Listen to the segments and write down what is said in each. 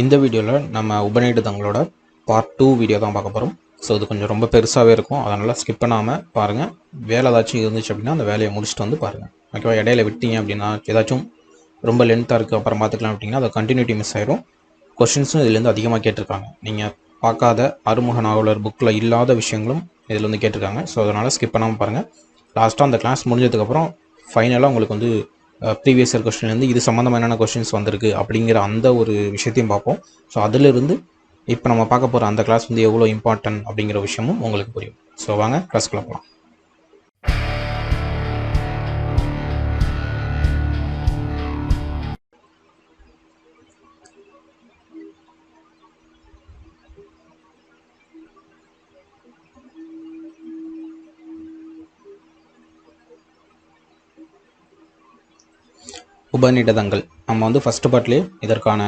இந்த வீடியோவில் நம்ம உபநிடதங்களோட பார்ட் டூ வீடியோ தான் பார்க்க போகிறோம் ஸோ இது கொஞ்சம் ரொம்ப பெருசாகவே இருக்கும். அதனால் ஸ்கிப் பண்ணாமல் பாருங்கள் வேலை ஏதாச்சும் இருந்துச்சு அப்படின்னா அந்த வேலையை முடிச்சுட்டு வந்து பாருங்கள் ஓகேவா இடையில விட்டீங்க அப்படின்னா ஏதாச்சும் ரொம்ப லென்த்தாக இருக்குது அப்புறம் பார்த்துக்கலாம் அப்படின்னா அது கண்டினியூட்டி மிஸ் ஆயிரும். கொஷின்ஸும் இதுலேருந்து அதிகமாக கேட்டிருக்காங்க. நீங்கள் பார்க்காத அறுமுக நாவலர் புக்கில் இல்லாத விஷயங்களும் இதில் வந்து கேட்டிருக்காங்க. ஸோ அதனால் ஸ்கிப் பண்ணாமல் பாருங்கள் லாஸ்ட்டாக அந்த கிளாஸ் முடிஞ்சதுக்கப்புறம் ஃபைனலாக உங்களுக்கு வந்து ப்ரீவியஸ் இயர் கொஸ்டின்லேருந்து இது சம்மந்தமாக என்னென்ன கொஷின்ஸ் வந்திருக்கு அப்படிங்கிற அந்த ஒரு விஷயத்தையும் பார்ப்போம். ஸோ அதிலிருந்து இப்போ நம்ம பார்க்க போகிற அந்த கிளாஸ் வந்து எவ்வளோ இம்பார்ட்டன்ட் அப்படிங்கிற விஷயமும் உங்களுக்கு புரியும். ஸோ வாங்க கிளாஸ்க்குள்ள போகலாம் உபநிடதங்கள் நம்ம வந்து ஃபஸ்ட்டு பார்ட்லேயே இதற்கான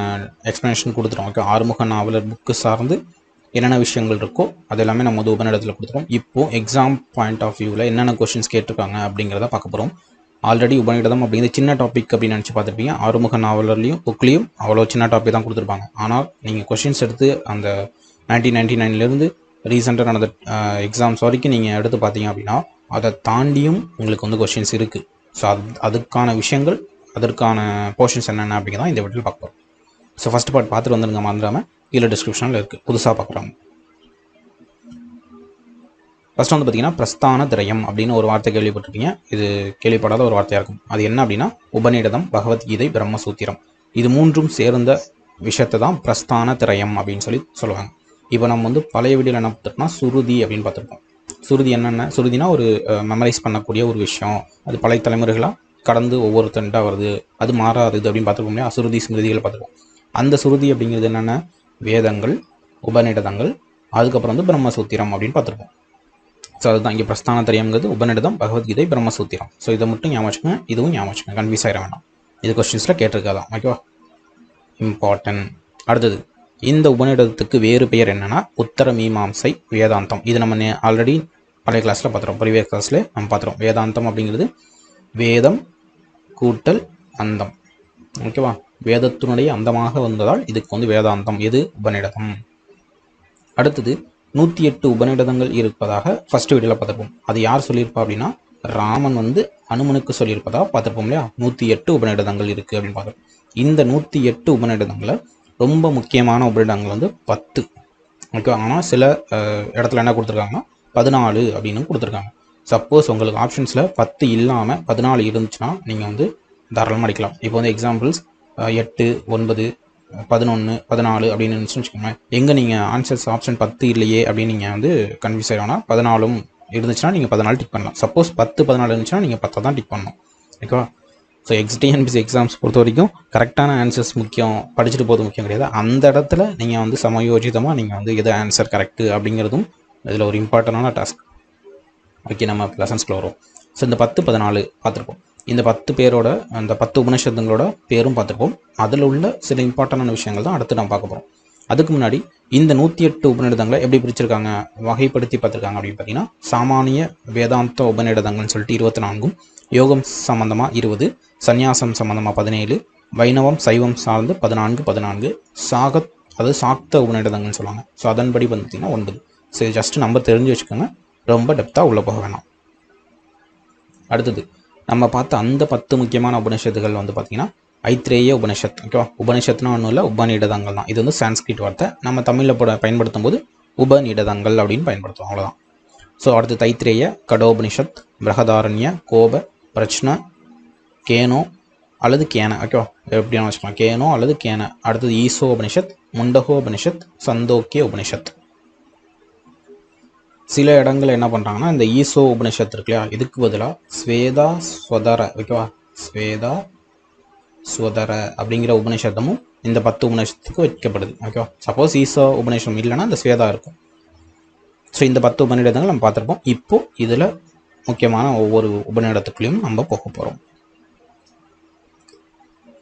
எக்ஸ்ப்ளனேஷன் கொடுத்துருவோம் ஓகே ஆறுமுக நாவலர் புக்கு சார்ந்து என்னென்ன விஷயங்கள் இருக்கோ அது எல்லாமே நம்ம வந்து உபநிடத்தில் கொடுத்துருவோம் இப்போது எக்ஸாம் பாயிண்ட் ஆஃப் வியூவில் என்னென்ன கொஷின்ஸ் கேட்டிருக்காங்க அப்படிங்கிறத பார்க்க போகிறோம் ஆல்ரெடி உபநிடதம் அப்படிங்கிற சின்ன டாபிக் அப்படின்னு நினச்சி பார்த்துருப்பீங்க. ஆறுமுக நாவலர்லையும் புக்லேயும் அவ்வளோ சின்ன டாபிக் தான் கொடுத்துருப்பாங்க. ஆனால் நீங்கள் கொஷின்ஸ் எடுத்து அந்த நைன்டீன் நைன்டி நைன்லேருந்து ரீசெண்டாக நடந்த எக்ஸாம்ஸ் வரைக்கும் நீங்கள் எடுத்து பார்த்தீங்க அப்படின்னா அதை தாண்டியும் உங்களுக்கு வந்து கொஷின்ஸ் இருக்குது ஸோ அது அதுக்கான விஷயங்கள் அதற்கான போர்ஷன்ஸ் என்னென்ன அப்படிங்கிறத இந்த வீட்டில் பார்க்க போகிறோம் ஸோ ஃபஸ்ட் பார்ட் பார்த்துட்டு வந்துருங்க மறந்துடாமல் கீழே டிஸ்கிரிப்ஷனில் இருக்குது புதுசாக பார்க்குறாங்க ஃபஸ்ட் வந்து பார்த்தீங்கன்னா பிரஸ்தான திரயம் அப்படின்னு ஒரு வார்த்தை கேள்விப்பட்டிருப்பீங்க. இது கேள்விப்படாத ஒரு வார்த்தையாக இருக்கும். அது என்ன அப்படின்னா உபநிடதம் பகவத்கீதை பிரம்மசூத்திரம். இது மூன்றும் சேர்ந்த விஷயத்தை தான் பிரஸ்தான திரயம் அப்படின்னு சொல்லி சொல்லுவாங்க. இப்போ நம்ம வந்து பழைய வீடியோவில் என்ன பார்த்துருக்கோம்னா சுருதி அப்படின்னு பார்த்துருக்கோம் சுருதி என்னென்ன? சுருதினா ஒரு மெமரைஸ் பண்ணக்கூடிய ஒரு விஷயம். அது பழைய தலைமுறைகளாக கடந்து ஒவ்வொருத்தன்ட்டா வருது. அது மாறாது. அப்படின்னு பார்த்துருக்கோம் அசுருதி ஸ்மிருதிகளை பார்த்துருக்கோம். அந்த சுருதி அப்படிங்கிறது என்னென்ன? வேதங்கள் உபநிடதங்கள் அதுக்கப்புறம் வந்து பிரம்மசூத்திரம் அப்படின்னு பார்த்துருக்கோம். ஸோ அதுதான் இங்கே பிரஸ்தான தெரியுங்கிறது உபநிடதம் பகவத்கீதை பிரம்மசூத்திரம். ஸோ இதை மட்டும் ஞாபகம் வச்சுக்கோங்க. இதுவும் ஞாபகம் வச்சுக்கோங்க. கன்ஃபியூஸ் ஆகிட வேண்டாம். இது கொஸ்டின்ஸில் கேட்டிருக்காதான் ஓகேவா இம்பார்ட்டன்ட் அடுத்தது இந்த உபநிடதத்துக்கு வேறு பெயர் என்னென்னா உத்தர மீமாம்சை வேதாந்தம். இது நம்ம ஆல்ரெடி பழைய கிளாஸில் பார்த்துறோம் ப்ரீவியஸ் கிளாஸில் நம்ம பார்த்துறோம் வேதாந்தம் அப்படிங்கிறது வேதம் கூட்டல் அந்தம். ஓகேவா வேதத்தினுடைய அந்தமாக வந்ததால் இதுக்கு வந்து வேதாந்தம். எது? உபநிடதம். அடுத்தது நூற்றி எட்டு உபநிடதங்கள் இருப்பதாக ஃபர்ஸ்ட் வீடியோவில் பார்த்துருப்போம். அது யார் சொல்லியிருப்பா அப்படின்னா ராமன் வந்து அனுமனுக்கு சொல்லியிருப்பதா பார்த்துருப்போம் இல்லையா? நூற்றி எட்டு உபநிடதங்கள் இருக்குது அப்படின்னு பார்த்துருப்போம். இந்த நூற்றி எட்டு உபநிடதங்களை ரொம்ப முக்கியமான உபநிடங்கள் வந்து பத்து. ஓகே ஆனால் சில இடத்துல என்ன கொடுத்துருக்காங்கன்னா பதினாலு அப்படின்னு கொடுத்துருக்காங்க. சப்போஸ் உங்களுக்கு ஆப்ஷன்ஸில் பத்து இல்லாமல் பதினாலு இருந்துச்சுன்னா நீங்கள் வந்து தாராளமாக அடிக்கலாம். இப்போ வந்து எக்ஸாம்பிள்ஸ் எட்டு ஒன்பது பதினொன்று பதினாலு அப்படின்னு இருந்துச்சுன்னு வச்சுக்கோங்களேன். எங்கே நீங்கள் ஆன்சர்ஸ் ஆப்ஷன் பத்து இல்லையே அப்படின்னு நீங்கள் வந்து கன்ஃபியூஸ் ஆகிடும்னா பதினாலும் இருந்துச்சுன்னா நீங்கள் பதினாலு டிக் பண்ணலாம். சப்போஸ் பத்து பதினாலு இருந்துச்சுன்னா நீங்கள் பத்தை தான் டிக் பண்ணணும். ஓகேவா ஸோ எக்ஸ்டிஎன்பிசி எக்ஸாம்ஸ் பொறுத்த வரைக்கும் கரெக்டான ஆன்சர்ஸ் முக்கியம் படிச்சுட்டு போகிறது முக்கியம் கிடையாது. அந்த இடத்துல நீங்கள் வந்து சமயோஜிதமாக நீங்கள் வந்து எது ஆன்சர் கரெக்டு அப்படிங்கிறதும் இதில் ஒரு இம்பார்ட்டண்டான டாஸ்க் ஓகே நம்ம லெசன்ஸ்க்குள்ள வரும் ஸோ இந்த பத்து பதினாலு பார்த்துருப்போம். இந்த பத்து பேரோட அந்த பத்து உபநிஷத்துங்களோட பேரும் பார்த்துருப்போம். அதில் உள்ள சில இம்பார்ட்டண்டான விஷயங்கள் தான் அடுத்து நம்ம பார்க்க போகிறோம் அதுக்கு முன்னாடி இந்த நூற்றி எட்டு உபநிடதங்களை எப்படி பிரிச்சிருக்காங்க வகைப்படுத்தி பார்த்துருக்காங்க அப்படின்னு பார்த்தீங்கன்னா சாமானிய வேதாந்த உபநிடதங்கள்னு சொல்லிட்டு இருபத்தி நான்கும் யோகம் சம்பந்தமாக இருபது சந்நியாசம் சம்பந்தமாக பதினேழு வைணவம் சைவம் சார்ந்து பதினான்கு பதினான்கு சாகத் அதாவது சாக்த உபநிடதங்கள்னு சொல்லுவாங்க. ஸோ அதன்படி பார்த்தீங்கன்னா ஒன்பது. சரி ஜஸ்ட் நம்பர் தெரிஞ்சு வச்சுக்கோங்க. ரொம்ப டெப்த்தாக உள்ளே போக வேணாம். அடுத்தது நம்ம பார்த்த அந்த பத்து முக்கியமான உபனிஷத்துகள் வந்து பார்த்தீங்கன்னா ஐத்ரேய உபனிஷத் ஓகேவா உபனிஷத்னா ஒன்றும் இல்லை உபநிடதங்கள் தான். இது வந்து சான்ஸ்கிரிட் வார்த்தை. நம்ம தமிழில் போட பயன்படுத்தும் போது உபநிடதங்கள் அப்படின்னு பயன்படுத்துவோம் அவ்வளோதான் ஸோ அடுத்து தைத்ரேய கடோபனிஷத் பிரகதாரண்ய கோப பிரச்சனை கேனோ அல்லது கேன ஓகேவா எப்படியான வச்சுக்கலாம். கேனோ அல்லது கேன. அடுத்தது ஈசோ உபனிஷத் முண்டகோ உபனிஷத் சந்தோக்கிய உபனிஷத். சில இடங்கள் என்ன பண்ணுறாங்கன்னா இந்த ஈசோ உபனிஷத்து இருக்கு இல்லையா? இதுக்கு பதிலாக ஸ்வேதா ஸ்வதர ஓகேவா ஸ்வேதா ஸ்வதர அப்படிங்கிற உபநிஷத்தமும் இந்த பத்து உபநிஷத்துக்கு வைக்கப்படுது ஓகேவா சப்போஸ் ஈசோ உபநிஷம் இல்லைன்னா இந்த ஸ்வேதா இருக்கும். ஸோ இந்த பத்து உபநிடங்கள் நம்ம பார்த்துருப்போம். இப்போ இதில் முக்கியமான ஒவ்வொரு உபநிடத்துக்குள்ளேயும் நம்ம போக போகிறோம்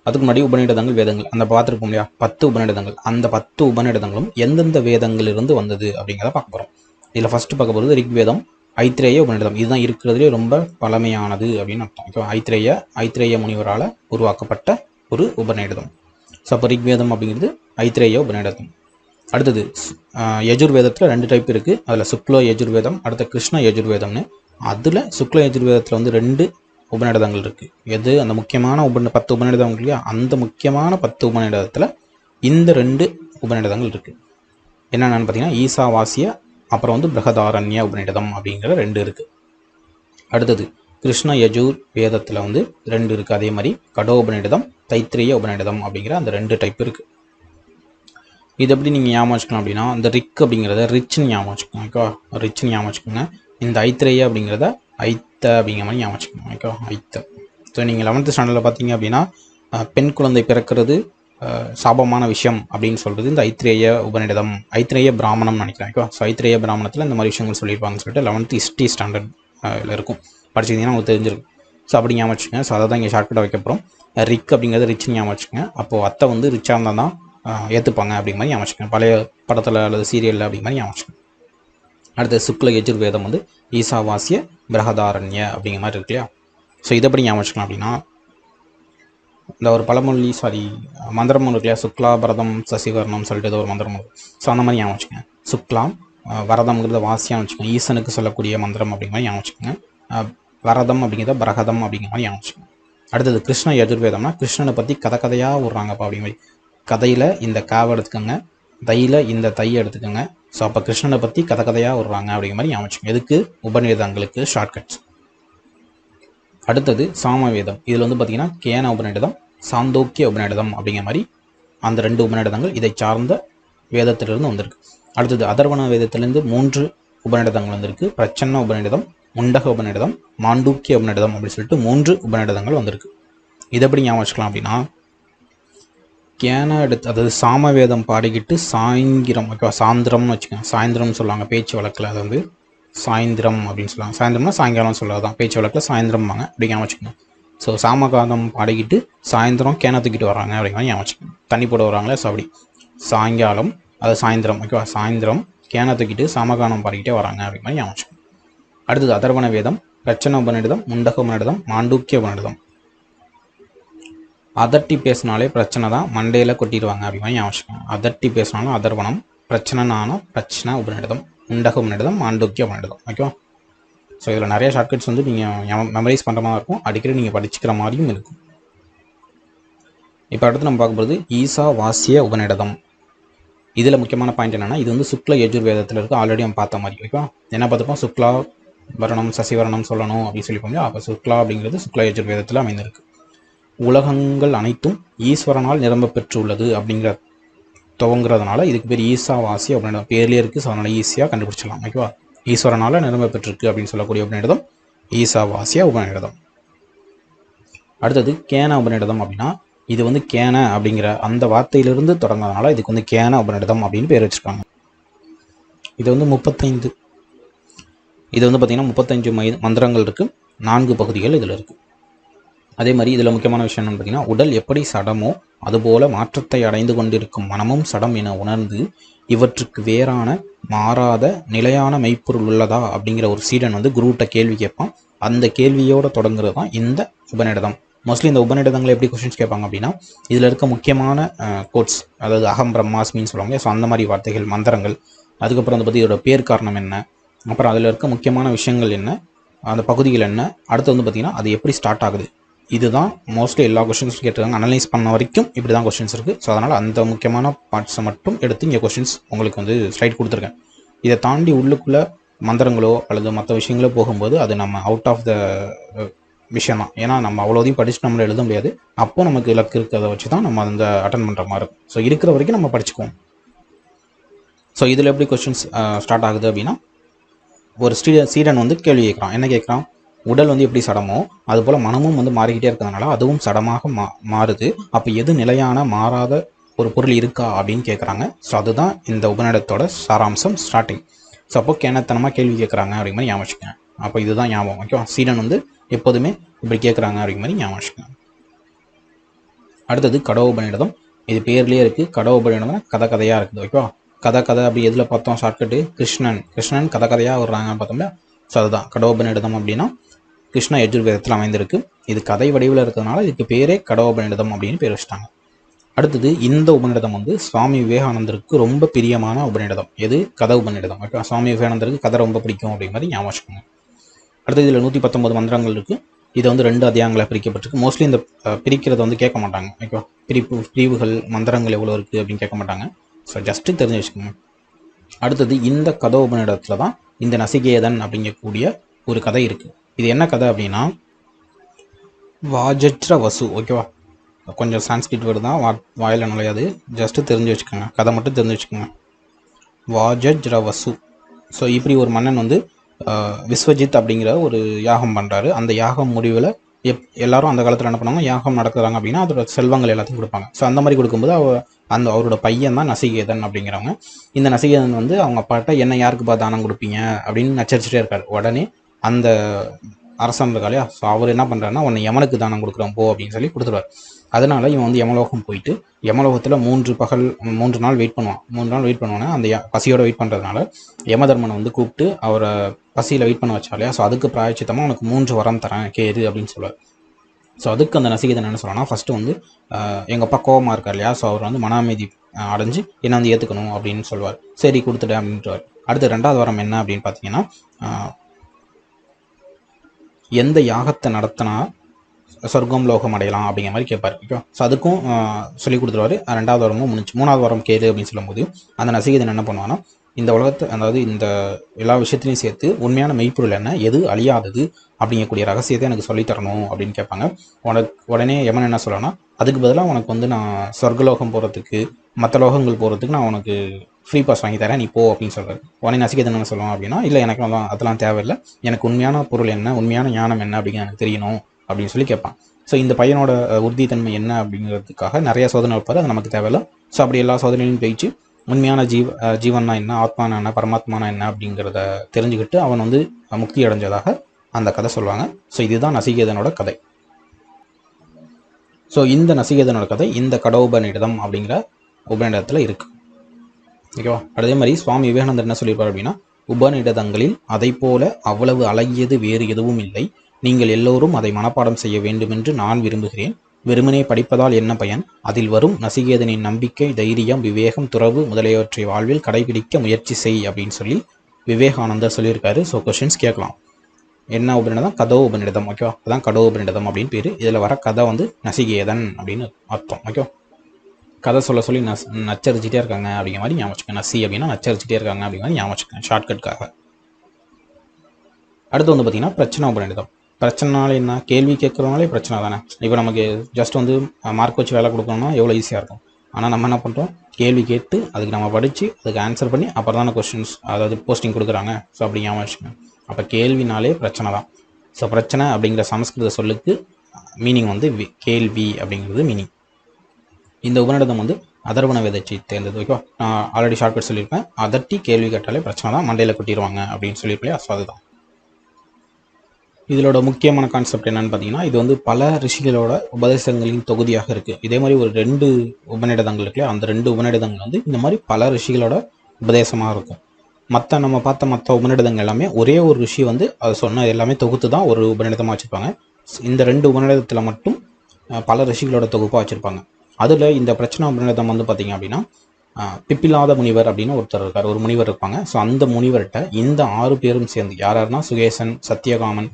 அதுக்கு முன்னாடி உபநிடதங்கள் வேதங்கள். அந்த பார்த்துருப்போம் இல்லையா? பத்து உபநிடதங்கள். அந்த பத்து உபநிடதங்களும் எந்தெந்த வேதங்களிலிருந்து வந்தது அப்படிங்கிறத பார்க்க போகிறோம் இதில் ஃபஸ்ட்டு பார்க்க போகிறது ரிக்வேதம் ஐத்ரேய உபநிடதம். இதுதான் இருக்கிறதுலே ரொம்ப பழமையானது அப்படின்னு அர்த்தம். ஓகேவா ஐத்ரேய ஐத்ரேய முனிவரால் உருவாக்கப்பட்ட ஒரு உபநிடதம். ஸோ அப்போ ரிக்வேதம் அப்படிங்கிறது ஐத்திரேய உபநிடதம். அடுத்தது யஜுர்வேதத்தில் ரெண்டு டைப் இருக்குது அதில் சுக்ல யஜுர்வேதம் அடுத்த கிருஷ்ண யஜுர்வேதம்னு. அதில் சுக்ல யஜுர்வேதத்தில் வந்து ரெண்டு உபநிடதங்கள் இருக்குது எது? அந்த முக்கியமான உப பத்து உபநிடதம் இல்லையா? அந்த முக்கியமான பத்து உபநிடதத்தில் இந்த ரெண்டு உபநிடதங்கள் இருக்குது என்னென்னு பார்த்தீங்கன்னா ஈசா வாசிய அப்புறம் வந்து பிரகதாரண்ய உபநிடதம் அப்படிங்கிற ரெண்டு இருக்குது அடுத்தது கிருஷ்ண யஜூர் வேதத்தில் வந்து ரெண்டு இருக்குது அதே மாதிரி கடோபநிடதம் தைத்திரிய உபநிடதம் அப்படிங்கிற அந்த ரெண்டு டைப் இருக்குது இது எப்படி நீங்கள் ஞாபகம் வச்சுக்கலாம் அப்படின்னா இந்த ரிக் அப்படிங்கிறத ரிச்னு ஞாபகம் வச்சுக்கோங்க ஓகேவா? ரிச்னு ஞாபகம் வச்சுக்கோங்க இந்த ஐத்திரேய அப்படிங்கிறத ஐத்த அப்படிங்கிற மாதிரி ஞாபகம் வச்சுக்கோங்க ஓகேவா? ஐத்த. ஸோ நீங்கள் லெவன்த்து ஸ்டாண்டர்டில் பார்த்தீங்க அப்படின்னா பெண் குழந்தை பிறக்கிறது சாபமான விஷயம் அப்படின்னு சொல்கிறது இந்த ஐத்திரேய உபநிடதம் ஐத்திரேய பிராமணம் நினைக்கிறேன். ஓகேவா ஸோ ஐத்திரேய பிராமணத்தில் இந்த மாதிரி விஷயங்கள் சொல்லியிருப்பாங்கன்னு சொல்லிட்டு லெவன்த்து ஹிஸ்ட்ரி ஸ்டாண்டர்ட் இருக்கும். படிச்சிங்கன்னா உங்களுக்கு தெரிஞ்சிருக்கும். ஸோ அப்படி ஞாபகம் வச்சுங்க ஸோ அதை தான் இங்கே ஷார்ட்கட்டாக வைக்க போகிறோம் ரிக் அப்படிங்கிறது ரிச் ஞாபகம் வச்சுக்கோங்க. அப்போது அத்தை வந்து ரிச்சாக இருந்தால் தான் ஏற்றுப்பாங்க அப்படிங்க மாதிரி ஞாபகம் வச்சுக்கோங்க. பழைய படத்தில் அல்லது சீரியலில் அப்படிங்க மாதிரி ஞாபகம் வச்சுக்கோங்க. அடுத்து சுக்ல யஜுர்வேதம் வந்து ஈசாவாசிய பிரகதாரண்ய அப்படிங்கிற மாதிரி இருக்கு இல்லையா? ஸோ இதை எப்படி ஞாபகம் வச்சுக்கலாம் அப்படின்னா இந்த ஒரு பழமொழி சாரி மந்திரம் ஒன்று இல்லையா சுக்லா பரதம் சசிவர்ணம் சொல்லிட்டு ஏதோ ஒரு மந்திரம் ஸோ அந்த மாதிரி ஞாபகம் வச்சுக்கோங்க. சுக்லாம் வரதம்ங்கிறத வாசியாக வச்சுக்கோங்க. ஈசனுக்கு சொல்லக்கூடிய மந்திரம் அப்படிங்கிற மாதிரி ஞாபகம் வச்சுக்கோங்க. வரதம் அப்படிங்கிறத பிரகதம் அப்படிங்கிற மாதிரி ஞாபகம் வச்சுக்கோங்க. அடுத்தது கிருஷ்ண யஜுர்வேதம்னா கிருஷ்ணனை பற்றி கதை கதையாக விட்றாங்கப்பா அப்படிங்கிற மாதிரி. கதையில் இந்த காவை எடுத்துக்கோங்க. தையில் இந்த தையை எடுத்துக்கோங்க. ஸோ அப்போ கிருஷ்ணனை பற்றி கதை கதையாக விட்றாங்க அப்படிங்கிற மாதிரி ஞாபகம் வச்சுக்கோங்க. எதுக்கு? உபநிடதங்களுக்கு ஷார்ட்கட்ஸ் அடுத்தது சாமவேதம். இதில் வந்து பார்த்தீங்கன்னா கேன உபநிடதம் சாந்தோக்கிய உபநிடதம் அப்படிங்கிற மாதிரி அந்த ரெண்டு உபநிடதங்கள் இதை சார்ந்த வேதத்திலிருந்து வந்திருக்கு. அடுத்தது அதர்வண வேதத்திலிருந்து மூன்று உபநிடதங்கள் வந்திருக்கு. பிரச்சன்ன உபநிடதம் முண்டக உபநிடதம் மாண்டூக்கிய உபநிடதம் அப்படின்னு சொல்லிட்டு மூன்று உபநிடதங்கள் வந்திருக்கு. இதை எப்படி ஞாபகம் வச்சுக்கலாம் அப்படின்னா கேன எடுத்து அதாவது சாமவேதம் பாடிக்கிட்டு சாயந்திரம் ஓகேவா சாயந்திரம்னு வச்சுக்கோங்க. சாயந்திரம்னு சொல்லுவாங்க பேச்சு வழக்கில். அது வந்து சாயந்திரம் அப்படின்னு சொல்லுவாங்க. சாயந்திரம்னா சாயங்காலம் சொல்லாதான் பேச்சு வழக்கில் சாயந்திரம்பாங்க. அப்படி ஞாபகம் வச்சுக்கோங்க. ஸோ சாமகாதம் பாடிக்கிட்டு சாயந்தரம் கேன தூக்கிட்டு வராங்க அப்படிங்கிற ஞாபகம் வச்சுக்கோங்க. தண்ணி போட வராங்களே ஸோ அப்படி. சாயங்காலம் அது சாயந்தரம் ஓகேவா சாயந்தரம் கேன தூக்கிட்டு சாமகானம் பாடிக்கிட்டே வராங்க அப்படிங்கிற மாதிரி ஞாபகம் வச்சுக்கோங்க. அடுத்தது அதர்வண வேதம் ரச்சன உபநிடதம் முண்டக உபநிடதம் மாண்டூக்கிய உபநிடதம். அதட்டி பேசினாலே பிரச்சனை தான் மண்டையில் கொட்டிடுவாங்க அப்படிங்கிற ஞாபகம் வச்சுக்கோங்க. அதட்டி பேசினாலும் அதர்வனம் பிரச்சனைனான பிரச்சனை உபநிடதம் முண்டக உபநிடதம் மாண்டூக்கிய உபநிடதம் ஓகேவா ஸோ இதில் நிறைய ஷார்ட்கட்ஸ் வந்து நீங்கள் மெமரைஸ் பண்ணுற மாதிரி இருக்கும். அடிக்கடி நீங்கள் படிச்சுக்கிற மாதிரியும் இருக்கும். இப்போ அடுத்து நம்ம பார்க்கும்போது ஈசா வாசிய உபநிடதம். இதில் முக்கியமான பாயிண்ட் என்னன்னா இது வந்து சுக்ல யஜுர்வேதத்தில் இருக்குது ஆல்ரெடி நம்ம பார்த்த மாதிரி. ஓகேவா என்ன பார்த்துப்போம் சுக்லா வரணம் சசிவரணம் சொல்லணும் அப்படின்னு சொல்லிப்போம் இல்லையா அப்போ சுக்லா அப்படிங்கிறது சுக்ல யஜுர்வேதத்தில் அமைந்திருக்கு. உலகங்கள் அனைத்தும் ஈஸ்வரனால் நிரம்ப பெற்றுள்ளது அப்படிங்கிற துவங்குறதுனால இதுக்கு பேர் ஈசாவாசி அப்படின்ற பேர்லேயே இருக்குது ஸோ அதனால் ஈஸியாக கண்டுபிடிச்சிடலாம். ஓகேவா ஈஸ்வரனால் நிரம்ப பெற்றிருக்கு அப்படின்னு சொல்லக்கூடிய உபநிடதம் ஈசாவாசிய உபநிடதம். அடுத்தது கேன உபநிடதம் அப்படின்னா இது வந்து கேன அப்படிங்கிற அந்த வார்த்தையிலிருந்து தொடங்குறதுனால இதுக்கு வந்து கேன உபநிடதம் அப்படின்னு பேர் வச்சிருக்காங்க. இது வந்து முப்பத்தைந்து. இது வந்து பார்த்திங்கன்னா முப்பத்தஞ்சு மை மந்திரங்கள் இருக்குது நான்கு பகுதிகள் இதில் இருக்குது அதே மாதிரி இதில் முக்கியமான விஷயம் என்னென்னு பார்த்தீங்கன்னா உடல் எப்படி சடமோ அதுபோல மாற்றத்தை அடைந்து கொண்டிருக்கும் மனமும் சடம் என உணர்ந்து இவற்றுக்கு வேறான மாறாத நிலையான மெய்ப்பொருள் உள்ளதா அப்படிங்கிற ஒரு சீடன் வந்து குருட்ட கேள்வி கேட்பான். அந்த கேள்வியோட தொடங்குறது தான் இந்த உபநிடதம். மோஸ்ட்லி இந்த உபநிடதங்களை எப்படி கொஸ்டின்ஸ் கேட்பாங்க அப்படின்னா இதில் இருக்க முக்கியமான கோட்ஸ் அதாவது அகம் பிரம்மாஸ்மின்னு சொல்லுவாங்க ஸோ அந்த மாதிரி வார்த்தைகள் மந்திரங்கள் அதுக்கப்புறம் வந்து பற்றி இதோட பேர் காரணம் என்ன? அப்புறம் அதில் இருக்க முக்கியமான விஷயங்கள் என்ன? அந்த பகுதிகள் என்ன? அடுத்து வந்து பார்த்திங்கன்னா அது எப்படி ஸ்டார்ட் ஆகுது? இதுதான் மோஸ்ட்லி எல்லா கொஸ்டின்ஸும் கேட்டிருக்காங்க. அனலைஸ் பண்ண வரைக்கும் இப்படி தான் கொஸ்டின்ஸ் இருக்குது ஸோ அதனால் அந்த முக்கியமான பார்ட்ஸை மட்டும் எடுத்து இங்கே கொஸ்டின்ஸ் உங்களுக்கு வந்து ஸ்லைட் கொடுத்துருக்கேன். இதை தாண்டி உள்ளுக்குள்ளே மந்திரங்களோ அல்லது மற்ற விஷயங்களோ போகும்போது அது நம்ம அவுட் ஆஃப் த uh, விஷயம் தான் ஏன்னா நம்ம அவ்வளோதையும் படிச்சு நம்மள எழுத முடியாது. அப்போ நமக்கு இலக்கு இருக்கிறத வச்சு தான் நம்ம அந்த அட்டன் பண்ணுற மாதிரி இருக்கும். ஸோ இருக்கிற வரைக்கும் நம்ம படிச்சுக்குவோம். ஸோ இதில் எப்படி கொஸ்டின்ஸ் ஸ்டார்ட் uh, ஆகுது அப்படின்னா ஒரு ஸ்டீ சீடன் வந்து கேள்வி கேட்குறான். என்ன கேட்குறான்? உடல் வந்து எப்படி சடமோ அதுபோல் மனமும் வந்து மாறிக்கிட்டே இருக்கிறதுனால அதுவும் சடமாக மா மாறுது. அப்போ எது நிலையான மாறாத ஒரு பொருள் இருக்கா அப்படின்னு கேட்குறாங்க ஸோ அதுதான் இந்த உபநிடத்தோட சாராம்சம் ஸ்டார்டிங் ஸோ அப்போ கேனத்தனமாக கேள்வி கேட்குறாங்க அப்படிங்கிற மாதிரி ஞாபகம் அப்போ இதுதான் ஞாபகம். ஓகேவா சீடன் வந்து எப்போதுமே இப்படி கேட்குறாங்க அப்படிங்கிற மாதிரி ஞாபகம் வச்சுக்கோங்க. அடுத்தது கடவுபனிடதம் இது பேர்லேயே இருக்குது கடவுபனிடம் கதை கதையாக இருக்குது. ஓகேவா கதை கதை அப்படி எதில் பார்த்தோம்? ஷார்ட்கட்டு கிருஷ்ணன். கிருஷ்ணன் கதை கதையாக வர்றாங்கன்னு பார்த்தோம்ல ஸோ அதுதான். கடவுபனிடதம் அப்படின்னா கிருஷ்ண யஜுர்வேதத்தில் அமைந்திருக்கு. இது கதை வடிவில் இருக்கிறதுனால இதுக்கு பேரே கடவுபனிடதம் அப்படின்னு பேர் வச்சுட்டாங்க. அடுத்தது இந்த உபநிடதம் வந்து சுவாமி விவேகானந்தருக்கு ரொம்ப பிரியமான உபநிடதம். எது? கதை உபநிடதம். சுவாமி விவேகானந்தருக்கு கதை ரொம்ப பிடிக்கும் அப்படிங்கிற மாதிரி ஞாபகம் வச்சுக்கோங்க. அடுத்தது இதில் நூற்றி பத்தொம்பது மந்திரங்கள் இருக்குது இது வந்து ரெண்டு அத்தியாயங்களை பிரிக்கப்பட்டிருக்கு. மோஸ்ட்லி இந்த பிரிக்கிறத வந்து கேட்க மாட்டாங்க. ஓகேவா பிரிப்பு பிரிவுகள் மந்திரங்கள் எவ்வளோ இருக்குது அப்படின்னு கேட்க மாட்டாங்க. ஸோ ஜஸ்ட்டு தெரிஞ்சு வச்சுக்கோங்க. அடுத்தது இந்த கதை உபநிடத்தில் தான் இந்த நசிகேதன் அப்படிங்கக்கூடிய ஒரு கதை இருக்குது இது என்ன கதை அப்படின்னா வாஜற்ற வசு ஓகேவா கொஞ்சம் சான்ஸ்கிரிட் வேர்டு தான் வா வாயில் நுழையாது. ஜஸ்ட்டு தெரிஞ்சு வச்சுக்கோங்க. கதை மட்டும் தெரிஞ்சு வச்சுக்கோங்க. வாஜஜ்ர வசு. ஸோ இப்படி ஒரு மன்னன் வந்து விஸ்வஜித் அப்படிங்கிற ஒரு யாகம் பண்ணுறாரு அந்த யாகம் முடிவில் எப் எல்லாரும் அந்த காலத்தில் என்ன பண்ணுவாங்க? யாகம் நடத்துகிறாங்க அப்படின்னா அதோட செல்வங்கள் எல்லாத்தையும் கொடுப்பாங்க. ஸோ அந்த மாதிரி கொடுக்கும்போது அவ அந்த அவரோட பையன் தான் நசிகேதன் அப்படிங்கிறவங்க. இந்த நசிகேதன் வந்து அவங்க அப்பாட்ட என்ன யாருக்குப்பா தானம் கொடுப்பீங்க? அப்படின்னு நச்சரிச்சுட்டே இருக்காரு. உடனே அந்த அரசன் இருக்கா இல்லையா ஸோ அவர் என்ன பண்ணுறாருன்னா உன்னை யமனுக்கு தானம் கொடுக்குறான் போ அப்படின்னு சொல்லி கொடுத்துருவார். அதனால இவன் வந்து யமலோகம் போயிட்டு யமலோகத்தில் மூன்று பகல் மூன்று நாள் வெயிட் பண்ணுவான். மூன்று நாள் வெயிட் பண்ணுவானே அந்த பசியோட வெயிட் பண்ணுறதுனால யமதர்மனை வந்து கூப்பிட்டு அவரை பசியில் வெயிட் பண்ண வச்சா இல்லையா ஸோ அதுக்கு பிராயச்சித்தமாக உனக்கு மூன்று வரம் தரேன் கேது அப்படின்னு சொல்லுவார். ஸோ அதுக்கு அந்த நசிகேதன் என்ன சொல்லலாம் ஃபஸ்ட்டு வந்து எங்கள் அப்பா கோவமாக இருக்கார் இல்லையா? ஸோ அவர் வந்து மன அமைதி அடைஞ்சு என்ன வந்து ஏற்றுக்கணும் அப்படின்னு சொல்லுவார். சரி கொடுத்துட்டேன் அப்படின்ட்டுவார் அடுத்து ரெண்டாவது வாரம் என்ன அப்படின்னு பார்த்தீங்கன்னா எந்த யாகத்தை நடத்தினா சொர்க்கம் லோகம் அடையலாம் அப்படிங்கிற மாதிரி கேட்பார். ஓகே ஸோ அதுக்கும் சொல்லி கொடுத்துருவாரு. ரெண்டாவது வாரமும் முடிஞ்சு மூணாவது வாரம் கேளு அப்படின்னு சொல்லும்போது அந்த நசிகேதன் என்ன பண்ணுவான்னா இந்த உலகத்தை அதாவது இந்த எல்லா விஷயத்துலையும் சேர்த்து உண்மையான மெய்ப்பொருள் என்ன எது அழியாதது அப்படிங்கக்கூடிய ரகசியத்தை எனக்கு சொல்லித் தரணும் அப்படின்னு கேட்பாங்க. உனக்கு உடனே எமன் என்ன சொல்லனா அதுக்கு பதிலாக உனக்கு வந்து நான் சொர்க்கலோகம் போகிறதுக்கு மற்ற லோகங்கள் போகிறதுக்கு நான் உனக்கு ஃப்ரீ பாஸ் வாங்கி தரேன் நீ போ அப்படின்னு சொல்றாரு உடனே நசிகேதன் என்ன சொல்லுவான் அப்படின்னா இல்லை எனக்கு அதெல்லாம் அதெல்லாம் தேவையில்லை. எனக்கு உண்மையான பொருள் என்ன உண்மையான ஞானம் என்ன அப்படிங்கிறது எனக்கு தெரியணும் அப்படின்னு சொல்லி கேட்பான். ஸோ இந்த பையனோட உறுதித்தன்மை என்ன அப்படிங்கிறதுக்காக நிறைய சோதனை வைப்பார். அது நமக்கு தேவையில்லை. ஸோ அப்படி எல்லா சோதனையிலும் ஜெயிச்சு உண்மையான ஜீவ ஜீவனா ஜீவன்னா என்ன ஆத்மானா என்ன பரமாத்மானா என்ன அப்படிங்கிறத தெரிஞ்சுக்கிட்டு அவன் வந்து முக்தி அடைஞ்சதாக அந்த கதை சொல்லுவாங்க. ஸோ இதுதான் நசிகேதனோட கதை. ஸோ இந்த நசிகேதனோட கதை இந்த கடோபனிடம் அப்படிங்கிற உபநிடத்தில் இருக்குது ஓகேவா? அதே மாதிரி சுவாமி விவேகானந்தர் என்ன சொல்லியிருப்பார் அப்படின்னா உபநிடதங்களில் அதை போல அவ்வளவு அழகியது வேறு எதுவும் இல்லை. நீங்கள் எல்லோரும் அதை மனப்பாடம் செய்ய வேண்டுமென்று நான் விரும்புகிறேன். வெறுமனே படிப்பதால் என்ன பயன்? அதில் வரும் நசிகேதனின் நம்பிக்கை தைரியம் விவேகம் துறவு முதலியவற்றை வாழ்வில் கடைபிடிக்க முயற்சி செய் அப்படின்னு சொல்லி விவேகானந்தர் சொல்லியிருக்காரு. ஸோ கொஷின்ஸ் கேட்கலாம். என்ன உபநிடதம்? கதோ உபநிடதம். ஓகேவா? அதான் கடோ உபநிடதம் அப்படின்னு பேர். இதில் வர கதை வந்து நசிகேதன் அப்படின்னு அர்த்தம். ஓகேவா? கதை சொல்ல சொல்லி நஸ் நச்சரிச்சிட்டே இருக்காங்க அப்படிங்கிற மாதிரி ஞாபகம் வச்சுக்கோங்க. நசி அப்படின்னா நச்சரிச்சிட்டே இருக்காங்க அப்படிங்கிற மாதிரி ஞாபகம் வச்சுக்கோங்க ஷார்ட்கட்காக அடுத்து வந்து பார்த்தீங்கன்னா பிரச்சனை உபநிடதம் பிரச்சனைனால என்ன? கேள்வி கேட்குறதுனாலே பிரச்சனை தானே? இப்போ நமக்கு ஜஸ்ட் வந்து மார்க் வச்சு வேலை கொடுக்கணும்னா எவ்வளோ ஈஸியாக இருக்கும். ஆனால் நம்ம என்ன பண்ணுறோம் கேள்வி கேட்டு அதுக்கு நம்ம படித்து அதுக்கு ஆன்சர் பண்ணி அப்புறம் தானே கொஸ்டின்ஸ் அதாவது போஸ்டிங் கொடுக்குறாங்க. ஸோ அப்படி ஞாபகம் வச்சுக்கோங்க. அப்போ கேள்வினாலே பிரச்சனை தான். ஸோ பிரச்சனை அப்படிங்கிற சமஸ்கிருத சொல்லுக்கு மீனிங் வந்து வி- கேள்வி அப்படிங்கிறது மீனிங் இந்த உபநிடதம் வந்து அதர்வன விதைச்சி தேர்ந்தது. ஓகேவா? நான் ஆல்ரெடி ஷார்ட்கட் சொல்லியிருப்பேன். அதட்டி கேள்வி கேட்டாலே பிரச்சனை தான். மண்டையில் கொட்டிடுவாங்க அப்படின்னு சொல்லியிருப்பேன். ஸோ அதுதான். இதோட முக்கியமான கான்செப்ட் என்னன்னு பார்த்தீங்கன்னா இது வந்து பல ரிஷிகளோட உபதேசங்களின் தொகுதியாக இருக்குது இதே மாதிரி ஒரு ரெண்டு உபநிடதங்கள் இருக்குல்லையா அந்த ரெண்டு உபநிடதங்கள் வந்து இந்த மாதிரி பல ரிஷிகளோட உபதேசமாக இருக்கும். மற்ற நம்ம பார்த்த மற்ற உபநிடதங்கள் எல்லாமே ஒரே ஒரு ரிஷி வந்து அது சொன்ன எல்லாமே தொகுத்து தான் ஒரு உபநிடதமாக வச்சுருப்பாங்க. இந்த ரெண்டு உபநிடதத்தில் மட்டும் பல ரிஷிகளோட தொகுப்பாக வச்சுருப்பாங்க. அதில் இந்த பிரச்சனை உபநிடதம் வந்து பார்த்தீங்க அப்படின்னா பிப்பில்லாத முனிவர் அப்படின்னு ஒருத்தர் இருக்கார் ஒரு முனிவர் இருப்பாங்க. ஸோ அந்த முனிவர்கிட்ட இந்த ஆறு பேரும் சேர்ந்து யார் யாருன்னா சுகேசன் சத்யகாமன்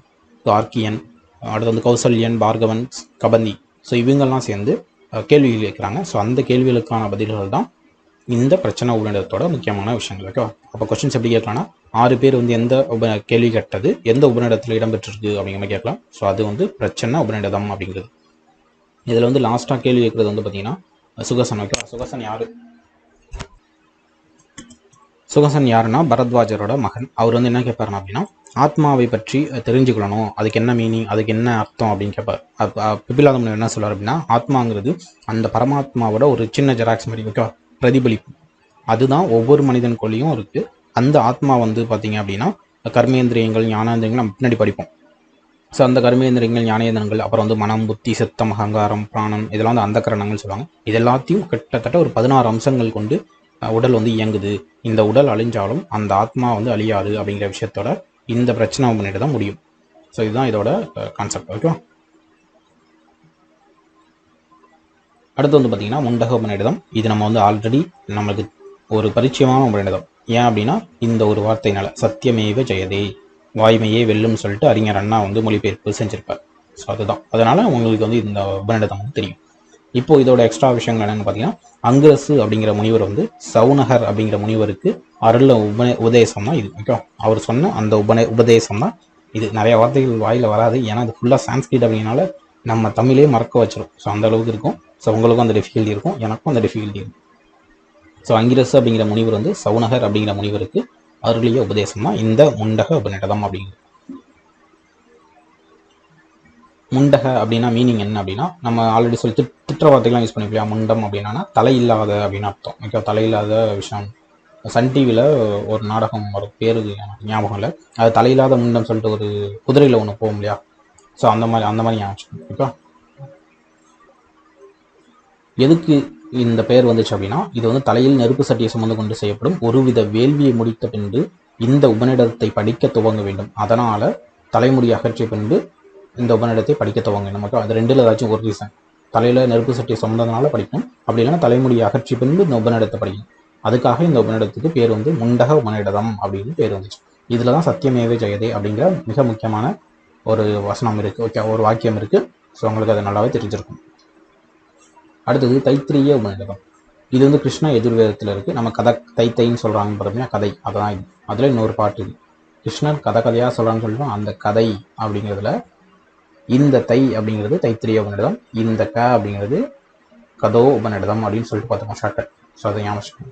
கார்கியன் அடுத்து வந்து கௌசல்யன் பார்கவன் கபந்தி. ஸோ இவங்கெல்லாம் சேர்ந்து கேள்விகள் கேட்குறாங்க. ஸோ அந்த கேள்விகளுக்கான பதில்கள் தான் இந்த பிரச்சனை உபநிடத்தோட முக்கியமான விஷயங்கள். ஓகே அப்போ கொஸ்டின்ஸ் எப்படி கேட்கலாம்னா ஆறு பேர் வந்து எந்த உப கேள்வி கேட்டது எந்த உபநிடத்தில் இடம்பெற்றிருக்கு அப்படிங்கிற மாதிரி கேட்கலாம். ஸோ அது வந்து பிரச்சனை உபநிடதம் அப்படிங்கிறது. இதில் வந்து லாஸ்ட்டாக கேள்வி கேட்குறது வந்து பார்த்தீங்கன்னா சுகசன் ஓகே சுகசன் யாரு? சுகசன் யாருன்னா பரத்வாஜரோட மகன். அவர் வந்து என்ன கேட்பாருன்னா அப்படின்னா ஆத்மாவை பற்றி தெரிஞ்சுக்கணும் அதுக்கு என்ன மீனிங் அதுக்கு என்ன அர்த்தம் அப்படின்னு கேட்பார் அப்ப என்ன சொல்றாரு அப்படின்னா ஆத்மாங்கிறது அந்த பரமாத்மாவோட ஒரு சின்ன ஜெராக்ஸ் மாதிரி ஓகேவா பிரதிபலிப்பு. அதுதான் ஒவ்வொரு மனிதனுக்குள்ளேயும் இருக்குது அந்த ஆத்மா வந்து பார்த்தீங்க அப்படின்னா கர்மேந்திரியங்கள் ஞானேந்திரியங்கள் நம்ம பின்னாடி படிப்போம். ஸோ அந்த கர்மேந்திரியங்கள் ஞானேந்திரங்கள் அப்புறம் வந்து மனம் புத்தி சித்தம் அகங்காரம் பிராணம் இதெல்லாம் வந்து அந்த கரணங்கள் சொல்லுவாங்க. இது எல்லாத்தையும் கிட்டத்தட்ட ஒரு பதினாறு அம்சங்கள் கொண்டு உடல் வந்து இயங்குது. இந்த உடல் அழிஞ்சாலும் அந்த ஆத்மா வந்து அழியாது அப்படிங்கிற விஷயத்தோட இந்த பிரச்சனை பண்ணிட்டு தான் முடியும். ஸோ இதுதான் இதோட கான்செப்ட் ஓகேவா அடுத்து வந்து பார்த்தீங்கன்னா முண்டக உபநிடதம் இது நம்ம வந்து ஆல்ரெடி நம்மளுக்கு ஒரு பரிச்சயமான உபநிடதம் ஏன் அப்படின்னா இந்த ஒரு வார்த்தையினால சத்தியமேவ ஜெயதே. வாய்மையே வெல்லும்னு சொல்லிட்டு அறிஞர் அண்ணா வந்து மொழிபெயர்ப்பு செஞ்சிருப்பார். ஸோ அதுதான். அதனால உங்களுக்கு வந்து இந்த உபநிடதம் வந்து தெரியும். இப்போ இதோட எக்ஸ்ட்ரா விஷயங்கள் என்னென்னு பார்த்தீங்கன்னா அங்கிரசு அப்படிங்கிற முனிவர் வந்து சவுனகர் அப்படிங்கிற முனிவருக்கு அருள உப உபதேசம் தான் இது ஓகே அவர் சொன்ன அந்த உபநே உபதேசம் தான் இது. நிறைய வார்த்தைகள் வாயில் வராது. ஏன்னா அது ஃபுல்லாக சான்ஸ்கிரிட் அப்படிங்கனால நம்ம தமிழே மறக்க வச்சிடும் ஸோ அந்த அளவுக்கு இருக்கும். ஸோ உங்களுக்கும் அந்த டிஃபிகல்ட்டி இருக்கும். எனக்கும் அந்த டிஃபிகல்ட்டி இருக்கும். ஸோ அங்கிரசு அப்படிங்கிற முனிவர் வந்து சவுனகர் அப்படிங்கிற முனிவருக்கு அருளிய உபதேசம் தான் இந்த முண்டக உபநிடதம் அப்படிங்கிறது முண்டக அப்படின்னா மீனிங் என்ன அப்படின்னா நம்ம ஆல்ரெடி சொல்லி திட்- திட்டுற வார்த்தைகள்லாம் யூஸ் பண்ணிக்கலாம் முண்டம் அப்படின்னா தலை இல்லாத அப்படின்னு அர்த்தம். ஓகே தலை இல்லாத விஷயம். சன் டிவியில் ஒரு நாடகம் ஒரு பேரு ஞாபகம் இல்லை. அது தலையில்லாத முண்டம் சொல்லிட்டு ஒரு குதிரையில் ஒன்று போகும் இல்லையா? ஸோ அந்த மாதிரி அந்த மாதிரி ஞாபகம் ஓகே எதுக்கு இந்த பெயர் வந்துச்சு அப்படின்னா இது வந்து தலையில் நெருப்பு சட்டியை சுமந்து கொண்டு செய்யப்படும். ஒருவித வேள்வியை முடித்த பின்பு இந்த உபநிடத்தை படிக்க துவங்க வேண்டும். அதனால தலைமுடி அகற்றிய பின்பு இந்த உபநிடத்தை படிக்க துவங்க வேண்டும். நமக்கு அது ரெண்டுல ஏதாச்சும் ஒரு ரீசன் தலையில நெருப்பு சட்டியை சுமந்ததுனால படிக்கும். அப்படி இல்லைன்னா தலைமுடி அகற்றிய பின்பு இந்த உபநிடத்தை படிக்கும். அதுக்காக இந்த உபநிடத்துக்கு பேர் வந்து முண்டக உபநிடதம் அப்படின்னு பேர் வந்துச்சு. இதுல தான் சத்தியமேவே ஜெயதே அப்படிங்கிற மிக முக்கியமான ஒரு வசனம் இருக்கு. ஓகே ஒரு வாக்கியம் இருக்கு. ஸோ உங்களுக்கு அது நல்லாவே தெரிஞ்சிருக்கும். அடுத்தது தைத்திரிய உபநிடதம். இது வந்து கிருஷ்ண எதிர்வேதத்தில் இருக்குது நம்ம கதை தைத்தைன்னு சொல்கிறாங்க பார்த்தீங்கன்னா கதை. அதான் இது. அதில் இன்னொரு பாட்டு இது. கிருஷ்ணர் கதை கதையாக சொல்கிறான்னு சொல்லிட்டு அந்த கதை அப்படிங்கிறதுல இந்த தை அப்படிங்கிறது தைத்திரிய உபநிடதம். இந்த க அப்படிங்கிறது கதோ உபநிடதம் அப்படின்னு சொல்லிட்டு பார்த்தோம் ஷார்ட்கட் ஸோ அதை ஞாபகம்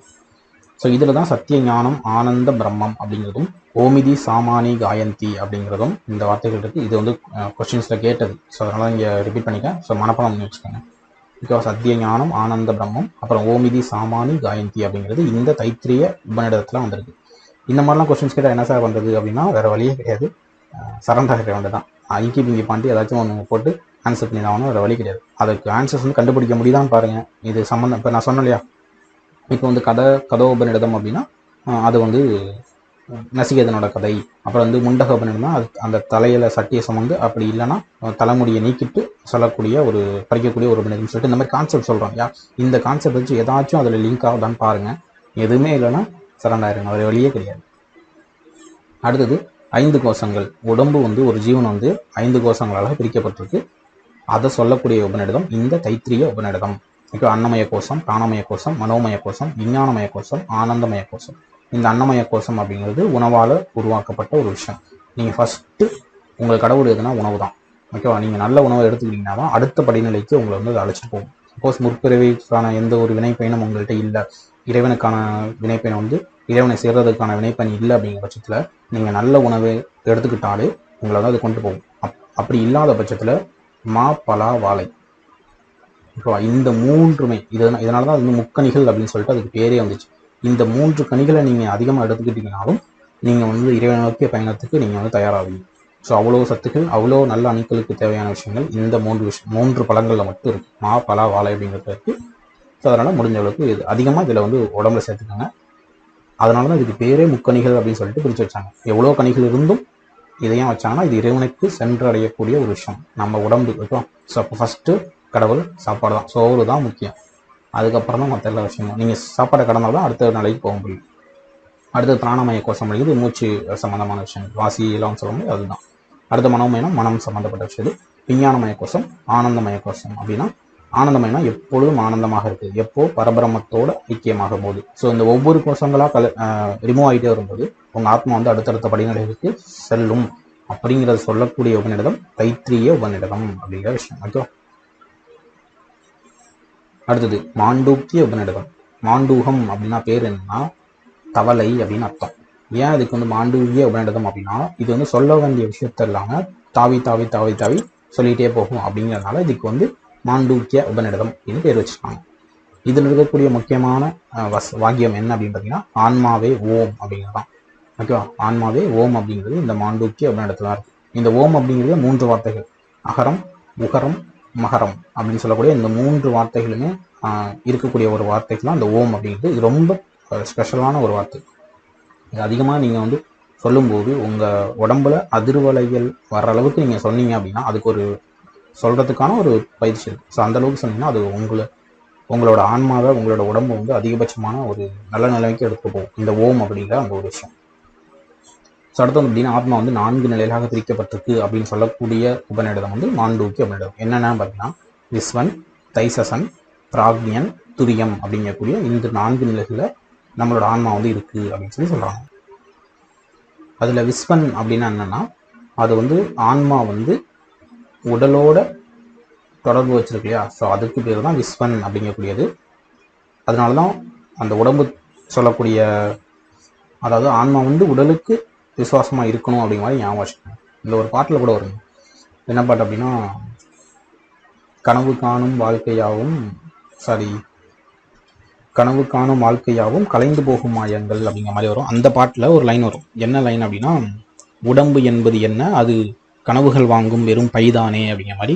ஸோ இதில் தான் சத்திய ஞானம் ஆனந்த பிரம்மம் அப்படிங்கிறதும் ஓமிதி சாமானி காயந்தி அப்படிங்கிறதும் இந்த வார்த்தைகள் இருக்குது இது வந்து கொஸ்டின்ஸில் கேட்டது. ஸோ அதனால் இங்கே ரிப்பீட் பண்ணிக்கேன் ஸோ மனப்பாடம் பண்ணி வச்சுக்கோங்க. பிகாஸ் அத்தியஞானம் ஆனந்த பிரம்மம் அப்புறம் ஓமிதி சாமானி காயந்தி அப்படிங்கிறது இந்த தைத்திரிய உபநிடத்தில் வந்திருக்கு. இந்த மாதிரிலாம் கொஸ்டின்ஸ் கேட்டால் என்ன சார் வந்தது அப்படின்னா வேறு வழியே கிடையாது. சரண்டர் வந்து தான். ஐக்கி பிங்கி பாண்டி ஏதாச்சும் ஒன்று போட்டு ஆன்சர் பண்ணி தான் வேறு வழி கிடையாது. அதுக்கு ஆன்சர்ஸ் வந்து கண்டுபிடிக்க முடியுதான்னு பாருங்கள் இது சம்மந்தம் இப்போ நான் சொன்னேன் இல்லையா? இப்போ வந்து கதை கதோபநிடதம் அப்படின்னா அது வந்து நசிகேதனோட கதை. அப்புறம் வந்து முண்டக அது அந்த தலையில சட்டியை சுமந்து அப்படி இல்லைன்னா தலைமுடியை நீக்கிட்டு சொல்லக்கூடிய ஒரு படிக்கக்கூடிய ஒரு உபநிடதம் சொல்லிட்டு இந்த மாதிரி கான்செப்ட் சொல்றோம் யா இந்த கான்செப்ட் வச்சு ஏதாச்சும் அதில் லிங்க் ஆகுதான்னு பாருங்க. எதுவுமே இல்லைன்னா சரண்டாயிருங்க வேறு வழியே கிடையாது. அடுத்தது ஐந்து கோஷங்கள். உடம்பு வந்து ஒரு ஜீவன் வந்து ஐந்து கோஷங்களாக பிரிக்கப்பட்டிருக்கு. அதை சொல்லக்கூடிய உபநிடதம் இந்த தைத்திரிய உபநிடதம். இப்போ அன்னமய கோஷம் பிராணமய கோஷம் மனோமய கோஷம் விஞ்ஞானமய கோஷம் ஆனந்தமய கோஷம். இந்த அன்னமய கோஷம் அப்படிங்கிறது உணவால் உருவாக்கப்பட்ட ஒரு விஷயம். நீங்கள் ஃபஸ்ட்டு உங்கள் கடவுள் எதுனா உணவு தான். ஓகேவா நீங்கள் நல்ல உணவை எடுத்துக்கிட்டீங்கன்னா தான் அடுத்த படிநிலைக்கு உங்களை வந்து அதை அழைச்சிட்டு போகும். சப்போஸ் முற்பிறவிக்கான எந்த ஒரு வினைப்பயனும் உங்கள்கிட்ட இல்லை. இறைவனுக்கான வினைப்பயன் வந்து இறைவனை சேர்றதுக்கான வினைப்பயன் இல்லை அப்படிங்கிற பட்சத்தில் நீங்கள் நல்ல உணவை எடுத்துக்கிட்டாலே உங்களை வந்து அது கொண்டு போகும். அப் அப்படி இல்லாத பட்சத்தில் மா பலா வாழை. ஓகேவா இந்த மூன்றுமே. இது இதனால தான் அது வந்து முக்கணிகள் அப்படின்னு சொல்லிட்டு அதுக்கு பேரே வந்துச்சு. இந்த மூன்று பணிகளை நீங்கள் அதிகமாக எடுத்துக்கிட்டீங்கனாலும் நீங்கள் வந்து இறைவன் நோக்கிய பயணத்துக்கு நீங்கள் வந்து தயாராகுவீங்க ஸோ அவ்வளோ சத்துக்கள் அவ்வளோ நல்ல அணுக்களுக்கு தேவையான விஷயங்கள் இந்த மூன்று விஷயம் மூன்று பழங்களில் மட்டும் இருக்குது மா பலா வாழை அப்படிங்கிறது இருக்குது ஸோ அதனால் முடிஞ்ச அளவுக்கு இது அதிகமாக இதில் வந்து உடம்புல சேர்த்துக்கோங்க. அதனால தான் இதுக்கு பேரே முக்கணிகள் அப்படின்னு சொல்லிட்டு பிரித்து வச்சாங்க. எவ்வளோ கணிகள் இருந்தும் இதையும் வச்சாங்கன்னா இது இறைவனுக்கு சென்றடையக்கூடிய ஒரு விஷயம். நம்ம உடம்பு இருக்கும் ஸோ அப்போ ஃபஸ்ட்டு கடவுள் சாப்பாடு தான் சோறு தான் முக்கியம். அதுக்கப்புறம் தான் மற்ற எல்லா விஷயமும் நீங்கள் சாப்பாடை கடந்தால் தான் அடுத்த நிலைக்கு போக முடியும். அடுத்தது பிராணமய கோஷம் அப்படிங்கிறது மூச்சு சம்மந்தமான விஷயம். வாசி எல்லாம் சொல்ல முடியும் அதுதான். அடுத்த மனோமயனம் மனம் சம்மந்தப்பட்ட விஷயம். விஞ்ஞானமய கோஷம் ஆனந்தமய கோஷம் அப்படின்னா ஆனந்தமயனா எப்பொழுதும் ஆனந்தமாக இருக்குது எப்போ? பரபிரமத்தோட ஐக்கியமாகும் போது. ஸோ இந்த ஒவ்வொரு கோஷங்களாக கல ரிமூவ் ஆகிட்டே வரும்போது உங்கள் ஆத்மா வந்து அடுத்தடுத்த படிநிலைகளுக்கு செல்லும். அப்படிங்கிறத சொல்லக்கூடிய உபநிடதம் தைத்திரிய உபநிடதம் அப்படிங்கிற விஷயம். ஓகே அடுத்தது மாண்டூக்கிய உபநிடதம். மாண்டூகம் அப்படின்னா பேர் என்னன்னா தவளை அப்படின்னு அர்த்தம். ஏன் அதுக்கு வந்து மாண்டூகிய உபநிடதம் அப்படின்னா இது வந்து சொல்ல வேண்டிய விஷயத்த இல்லாமல் தாவி தாவி தாவி தாவி சொல்லிகிட்டே போகும் அப்படிங்கிறதுனால இதுக்கு வந்து மாண்டூக்கிய உபநிடதம் அப்படின்னு பேர் வச்சிருக்காங்க. இதில் இருக்கக்கூடிய முக்கியமான வஸ் வாக்கியம் என்ன அப்படின்னு பார்த்தீங்கன்னா ஆன்மாவே ஓம் அப்படிங்கிறது தான் ஓகேவா? ஆன்மாவே ஓம் அப்படிங்கிறது இந்த மாண்டூக்கிய உபநிடத்தில் தான் இருக்குது இந்த ஓம் அப்படிங்கிறது மூன்று வார்த்தைகள். அகரம் உகரம் மகரம் அப்படின்னு சொல்லக்கூடிய இந்த மூன்று வார்த்தைகளுமே இருக்கக்கூடிய ஒரு வார்த்தைக்கு தான் இந்த ஓம் அப்படிங்கிறது இது ரொம்ப ஸ்பெஷலான ஒரு வார்த்தை. இது அதிகமாக நீங்கள் வந்து சொல்லும்போது உங்கள் உடம்புல அதிர்வலைகள் வர்ற அளவுக்கு நீங்கள் சொன்னீங்க அப்படின்னா அதுக்கு ஒரு சொல்கிறதுக்கான ஒரு பயிற்சி இருக்குது ஸோ அந்த அளவுக்கு சொன்னீங்கன்னா அது உங்களை உங்களோட ஆன்மாவை உங்களோட உடம்பு வந்து அதிகபட்சமான ஒரு நல்ல நிலைமைக்கு எடுத்து போகும். இந்த ஓம் அப்படிங்கிற அந்த ஒரு விஷயம். ஸோ அடுத்து வந்து அப்படின்னா ஆத்மா வந்து நான்கு நிலைகளாக பிரிக்கப்பட்டிருக்கு அப்படின்னு சொல்லக்கூடிய உபநிடதம் வந்து மாண்டூக்கி உபநிடதம். என்னென்னு பார்த்தீங்கன்னா விஸ்வன் தைசசன் பிராக்ஞன் துரியம் அப்படிங்கக்கூடிய இந்த நான்கு நிலைகளில் நம்மளோட ஆன்மா வந்து இருக்குது அப்படின்னு சொல்லி சொல்கிறாங்க அதில் விஸ்வன் அப்படின்னா என்னென்னா அது வந்து ஆன்மா வந்து உடலோட தொடர்பு வச்சிருக்கு இல்லையா? ஸோ அதுக்கு பேர் தான் விஸ்வன் அப்படிங்கக்கூடியது. அதனால தான் அந்த உடம்பு சொல்லக்கூடிய அதாவது ஆன்மா வந்து உடலுக்கு விசுவாசமாக இருக்கணும் அப்படிங்கிற மாதிரி ஞாபகம் வச்சுக்கணும் இந்த ஒரு பாட்டில் கூட வரும் என்ன பாட்டு அப்படின்னா கனவு காணும் வாழ்க்கையாகவும் சாரி கனவு காணும் வாழ்க்கையாகவும் கலைந்து போகும் மாயங்கள் அப்படிங்கிற மாதிரி வரும். அந்த பாட்டில் ஒரு லைன் வரும். என்ன லைன் அப்படின்னா உடம்பு என்பது என்ன? அது கனவுகள் வாங்கும் வெறும் பைதானே அப்படிங்கிற மாதிரி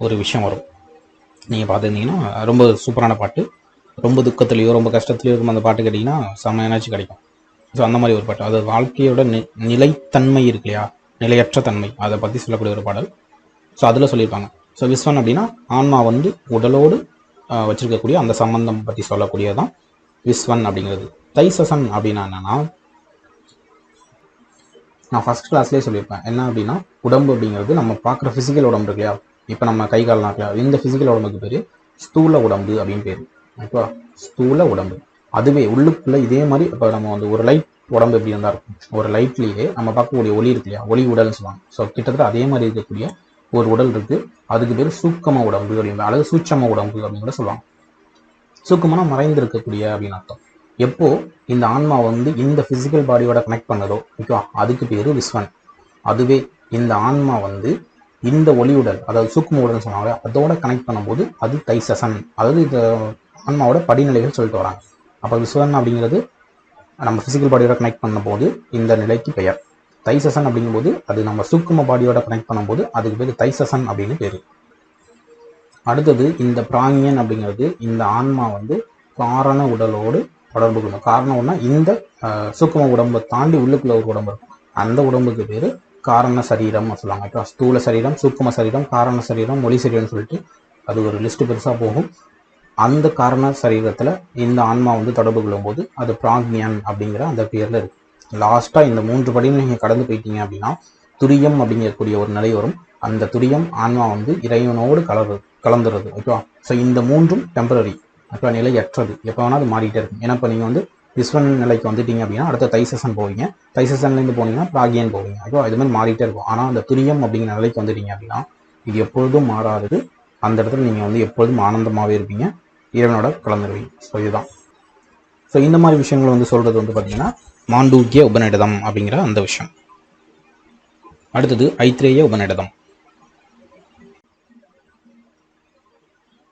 ஒரு விஷயம் வரும். நீங்கள் பார்த்துருந்தீங்கன்னா ரொம்ப சூப்பரான பாட்டு. ரொம்ப துக்கத்துலேயோ ரொம்ப கஷ்டத்துலையோ இருக்கும் அந்த பாட்டு கேட்டிங்கன்னா செம்ம எனர்ஜி கிடைக்கும். ஸோ அந்த மாதிரி ஒரு பாட்டு. அது வாழ்க்கையோட நி நிலைத்தன்மை இருக்கு இல்லையா? நிலையற்ற தன்மை. அதை பற்றி சொல்லக்கூடிய ஒரு பாடல். ஸோ அதில் சொல்லியிருப்பாங்க. ஸோ விஸ்வன் அப்படின்னா ஆன்மா வந்து உடலோடு வச்சிருக்கக்கூடிய அந்த சம்பந்தம் பற்றி சொல்லக்கூடியதான் விஸ்வன் அப்படிங்கிறது. தைசசன் அப்படின்னா என்னன்னா நான் ஃபர்ஸ்ட் கிளாஸ்லேயே சொல்லியிருப்பேன். என்ன அப்படின்னா உடம்பு அப்படிங்கிறது நம்ம பார்க்குற ஃபிசிக்கல் உடம்பு இருக்கு இல்லையா? இப்போ நம்ம கை கால்லாம் இல்லையா இந்த ஃபிசிக்கல் உடம்புக்கு பேர் ஸ்தூல உடம்பு அப்படின்னு பேர். ஓகேவா? ஸ்தூல உடம்பு. அதுவே உள்ளுக்குள்ள இதே மாதிரி இப்போ நம்ம வந்து ஒரு லைட் உடம்பு எப்படி இருந்தா இருக்கும். ஒரு லைட்லேயே நம்ம பார்க்கக்கூடிய ஒளி இருக்கு இல்லையா? ஒளி உடல்னு சொல்லுவாங்க. ஸோ கிட்டத்தட்ட அதே மாதிரி இருக்கக்கூடிய ஒரு உடல் இருக்கு. அதுக்கு பேர் சூக்கம உடம்பு அப்படின்னு அல்லது சூட்சம உடம்பு அப்படின்னு கூட சொல்லுவாங்க. சூக்கமான மறைந்திருக்கக்கூடிய அப்படின்னு அர்த்தம். எப்போ இந்த ஆன்மா வந்து இந்த பிசிக்கல் பாடியோட கனெக்ட் பண்ணதோ ஓகேவா? அதுக்கு பேரு விஸ்வன். அதுவே இந்த ஆன்மா வந்து இந்த ஒளி உடல் அதாவது சூக்கும உடல் சொன்னாங்க அதோட கனெக்ட் பண்ணும்போது அது தைசசன். அதாவது இந்த ஆன்மாவோட படிநிலைகள் சொல்லிட்டு வராங்க. அப்போ விஸ்வன் அப்படிங்கிறது நம்ம ஃபிசிக்கல் பாடியோட கனெக்ட் பண்ணும்போது இந்த நிலைக்கு பெயர். தைசசன் அப்படிங்கும்போது அது நம்ம சூக்கும பாடியோட கனெக்ட் பண்ணும்போது அதுக்கு பேர் தைசசன் அப்படின்னு பேரு. அடுத்தது இந்த பிராங்கியன் அப்படிங்கிறது இந்த ஆன்மா வந்து காரண உடலோடு தொடர்பு கொள்ளும். காரணம் ஒன்றா இந்த சூக்கும உடம்பை தாண்டி உள்ளுக்குள்ள ஒரு உடம்பு இருக்கும். அந்த உடம்புக்கு பேர் காரண சரீரம் சொல்லுவாங்க. இப்போ ஸ்தூல சரீரம் சூக்கும சரீரம் காரண சரீரம் மொழி சரீரம்னு சொல்லிட்டு அது ஒரு லிஸ்ட் பெருசாக போகும். அந்த காரண சரீரத்தில் இந்த ஆன்மா வந்து தொடர்பு கொள்ளும்போது அது பிராக்ஞான் அப்படிங்கிற அந்த பேரில் இருக்கு. லாஸ்ட்டாக இந்த மூன்று படியும் நீங்கள் கடந்து போயிட்டீங்க அப்படின்னா துரியம் அப்படிங்கக்கூடிய ஒரு நிலை வரும். அந்த துரியம் ஆன்மா வந்து இறைவனோடு கலரு கலந்துடுறது ஓகேவா ஸோ இந்த மூன்றும் டெம்பரரி ஓகேவா நிலையற்றது. எப்போ வேணால் அது மாறிட்டே இருக்கும். ஏன்னா இப்போ நீங்கள் வந்து விஸ்வன் நிலைக்கு வந்துட்டீங்க அப்படின்னா அடுத்த தைசசன் போவீங்க. தைசசன்லேருந்து போனீங்கன்னா பிராகியன் போவீங்க ஓகேவா இது மாதிரி மாறிட்டே இருக்கும். ஆனால் அந்த துரியம் அப்படிங்கிற நிலைக்கு வந்துட்டீங்க அப்படின்னா இது எப்பொழுதும் மாறாதது. அந்த இடத்துல நீங்கள் வந்து எப்பொழுதும் ஆனந்தமாகவே இருப்பீங்க. இறைவனோட கலந்துருவீங்க ஸோ இதுதான். ஸோ இந்த மாதிரி விஷயங்கள் வந்து சொல்றது வந்து பார்த்தீங்கன்னா மாண்டூக்கிய உபநிடதம் அப்படிங்கிற அந்த விஷயம். அடுத்தது ஐத்ரேய உபநிடதம்.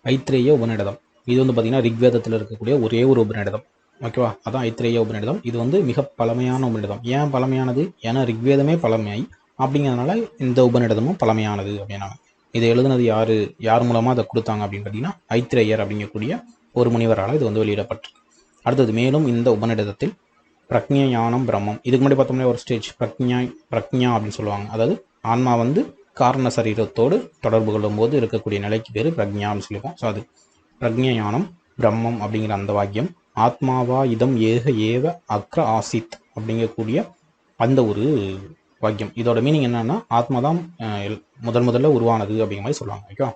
ஐத்ரேய உபநிடதம். இது வந்து பார்த்தீங்கன்னா ரிக்வேதத்தில் இருக்கக்கூடிய ஒரே ஒரு உபநிடதம். ஓகேவா அதான் ஐத்ரேய உபநிடதம். இது வந்து மிக பழமையான உபநிடதம். ஏன் பழமையானது? ஏன்னா ரிக்வேதமே பழமை அப்படிங்கிறதுனால இந்த உபநிடதமும் பழமையானது அப்படின்னாங்க. இதை எழுதுனது யார்? யார் மூலமாக அதை கொடுத்தாங்க அப்படின்னு பார்த்தீங்கன்னா ஐத்ரேயர் அப்படிங்கக்கூடிய ஒரு முனிவரால் இது வந்து வெளியிடப்பட்டிருக்கு. அடுத்தது மேலும் இந்த உபநிடதத்தில் பிரக்ஞ ஞானம் பிரம்மம். இதுக்கு முன்னாடி பார்த்தோம்னா ஒரு ஸ்டேஜ் பிரக்ஞா பிரக்ஞா அப்படின்னு சொல்லுவாங்க. அதாவது ஆன்மா வந்து காரண சரீரத்தோடு தொடர்பு கொள்ளும் போது இருக்கக்கூடிய நிலைக்கு பேர் பிரக்ஞா அப்படின்னு சொல்லியிருக்கோம் ஸோ அது பிரக்ஞ ஞானம் பிரம்மம் அப்படிங்கிற அந்த வாக்கியம். ஆத்மாவா இதம் ஏக ஏவ அக்ர ஆசித் அப்படிங்கக்கூடிய அந்த ஒரு வாக்கியம் இதோட மீனிங் என்னன்னா ஆத்மா தான் எல்- முதல் முதல்ல உருவானது அப்படிங்கிற மாதிரி சொல்லுவாங்க ஓகே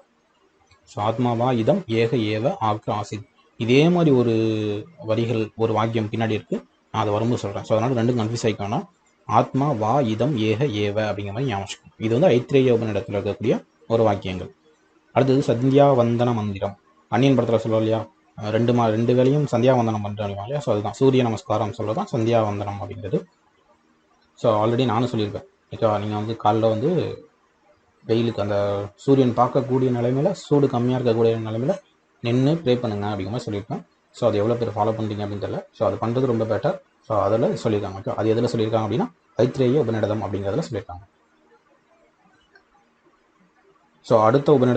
ஸோ ஆத்மாவா இதம் ஏக ஏவ ஆக்க ஆசித். இதே மாதிரி ஒரு வரிகள் ஒரு வாக்கியம் பின்னாடி இருக்கு. நான் அதை வரும்போது சொல்கிறேன் ஸோ அதனால் ரெண்டும் கன்ஃபியூஸ் ஆகிக்கணும் ஆத்மா வா இதம் ஏக ஏவ அப்படிங்கிற மாதிரி ஞாபகம் இது வந்து ஐத்திரேய உபநிடத்தில் இருக்கக்கூடிய ஒரு வாக்கியங்கள். அடுத்தது சந்தியா வந்தன மந்திரம். அந்நியன் படத்தில் சொல்லுவோம் இல்லையா? ரெண்டு மா ரெண்டு வேலையும் சந்தியா வந்தனம் பண்ணுறோம் இல்லையா? ஸோ அதுதான். சூரிய நமஸ்காரம் சொல்லதான் சந்தியா வந்தனம் அப்படிங்கிறது. ஸோ ஆல்ரெடி நானும் சொல்லியிருப்பேன். ஓகேவா நீங்கள் வந்து காலைல வந்து வெயிலுக்கு அந்த சூரியன் பார்க்கக்கூடிய நிலைமையில் சூடு கம்மியாக இருக்கக்கூடிய நிலைமையில் நின்று ப்ரே பண்ணுங்க அப்படிங்கிற மாதிரி சொல்லியிருப்பேன். ஸோ அது எவ்வளோ பேர் ஃபாலோ பண்ணுறீங்க அப்படின்னு தெரியல. ஸோ அது பண்ணுறது ரொம்ப பெட்டர் ஸோ அதில் சொல்லியிருக்காங்க. ஓகே அது எதில் சொல்லியிருக்காங்க அப்படின்னா ஐத்ரேய உபநிடதம் அப்படிங்கிறதுல சொல்லியிருக்காங்க. ஸோ அடுத்த உபநிடதம்